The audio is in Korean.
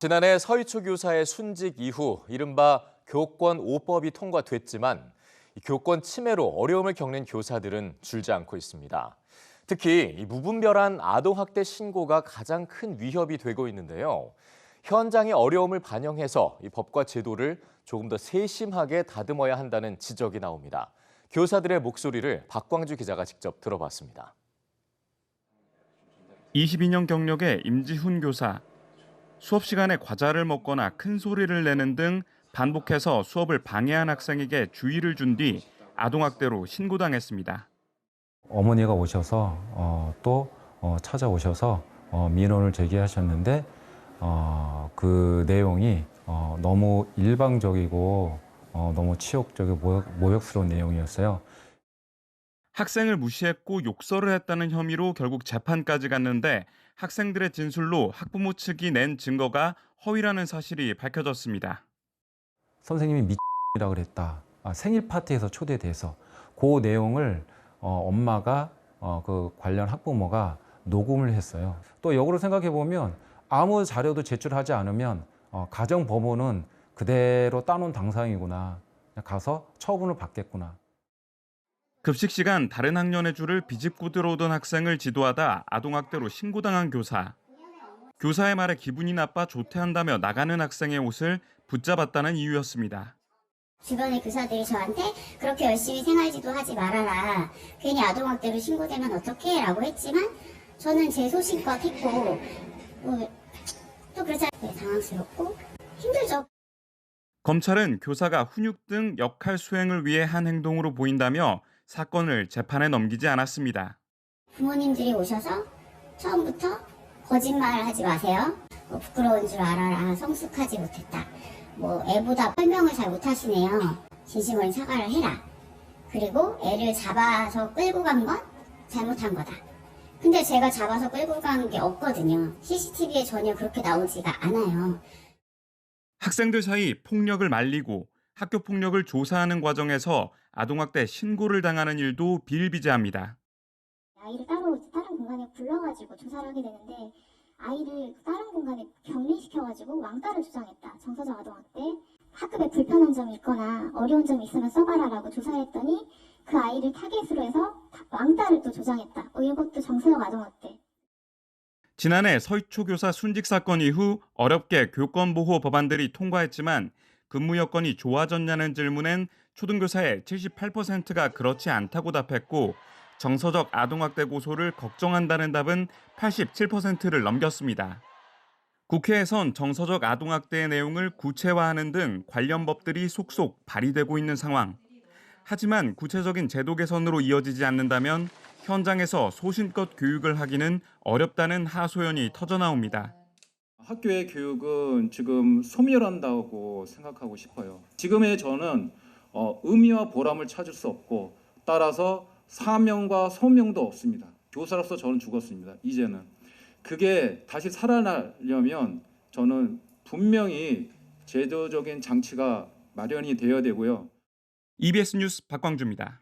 지난해 서희초 교사의 순직 이후 이른바 교권 5법이 통과됐지만 이 교권 침해로 어려움을 겪는 교사들은 줄지 않고 있습니다. 특히 이 무분별한 아동학대 신고가 가장 큰 위협이 되고 있는데요. 현장의 어려움을 반영해서 이 법과 제도를 조금 더 세심하게 다듬어야 한다는 지적이 나옵니다. 교사들의 목소리를 박광주 기자가 직접 들어봤습니다. 22년 경력의 임지훈 교사. 수업 시간에 과자를 먹거나 큰 소리를 내는 등 반복해서 수업을 방해한 학생에게 주의를 준 뒤 아동학대로 신고당했습니다. 어머니가 오셔서 어, 또 어, 찾아오셔서 어, 민원을 제기하셨는데 어, 그 내용이 어, 너무 일방적이고 어, 너무 치욕적이고 모욕, 모욕스러운 내용이었어요. 학생을 무시했고 욕설을 했다는 혐의로 결국 재판까지 갔는데 학생들의 진술로 학부모 측이 낸 증거가 허위라는 사실이 밝혀졌습니다. 선생님이 미이라 그랬다. 아, 생일 파티에서 초대돼서 그 내용을 어, 엄마가 어, 그 관련 학부모가 녹음을 했어요. 또 역으로 생각해 보면 아무 자료도 제출하지 않으면 어, 가정 법원은 그대로 따놓은 당상이구나. 가서 처분을 받겠구나. 급식 시간 다른 학년의 줄을 비집고 들어오던 학생을 지도하다 아동학대로 신고당한 교사. 교사의 말에 기분이 나빠 조퇴한다며 나가는 학생의 옷을 붙잡았다는 이유였습니다. 주변의 교사들이 저한테 그렇게 열심히 생활지도 하지 말아라. 괜히 아동학대로 신고되면 어떡해? 라고 했지만 저는 제 소신껏 했고 뭐, 또 그렇지 않게 당황스럽고 힘들죠. 검찰은 교사가 훈육 등 역할 수행을 위해 한 행동으로 보인다며 사건을 재판에 넘기지 않았습니다. 부모님들이 오셔서 처음부터 거짓말 하지 마세요. 뭐 부끄러운 줄 알아라. 성숙하지 못했다. 뭐 애보다 설명을 잘 못하시네요. 진심으로 사과를 해라. 그리고 애를 잡아서 끌고 간 건 잘못한 거다. 근데 제가 잡아서 끌고 간 게 없거든요. CCTV에 전혀 그렇게 나오지가 않아요. 학생들 사이 폭력을 말리고 학교 폭력을 조사하는 과정에서 아동학대 신고를 당하는 일도 비일비재합니다. 아이를 따로 다른 공간에 불러가지고 조사를 하게 되는데 아이를 다른 공간에 격리시켜가지고 왕따를 주장했다. 정서적 아동학대. 학급에 불편한 점이 있거나 어려운 점이 있으면 써봐라라고 조사를 했더니 그 아이를 타겟으로 해서 왕따를 또 조장했다. 어, 이것도 정서적 아동학대. 지난해 서희초 교사 순직 사건 이후 어렵게 교권 보호 법안들이 통과했지만 근무 여건이 좋아졌냐는 질문엔 초등교사의 78%가 그렇지 않다고 답했고 정서적 아동학대 고소를 걱정한다는 답은 87%를 넘겼습니다. 국회에선 정서적 아동학대의 내용을 구체화하는 등 관련 법들이 속속 발의되고 있는 상황. 하지만 구체적인 제도 개선으로 이어지지 않는다면 현장에서 소신껏 교육을 하기는 어렵다는 하소연이 터져나옵니다. 학교의 교육은 지금 소멸한다고 생각하고 싶어요. 지금의 저는 어, 의미와 보람을 찾을 수 없고 따라서 사명과 소명도 없습니다. 교사로서 저는 죽었습니다. 이제는 그게 다시 살아나려면 저는 분명히 제도적인 장치가 마련이 되어야 되고요. EBS 뉴스 박광주입니다.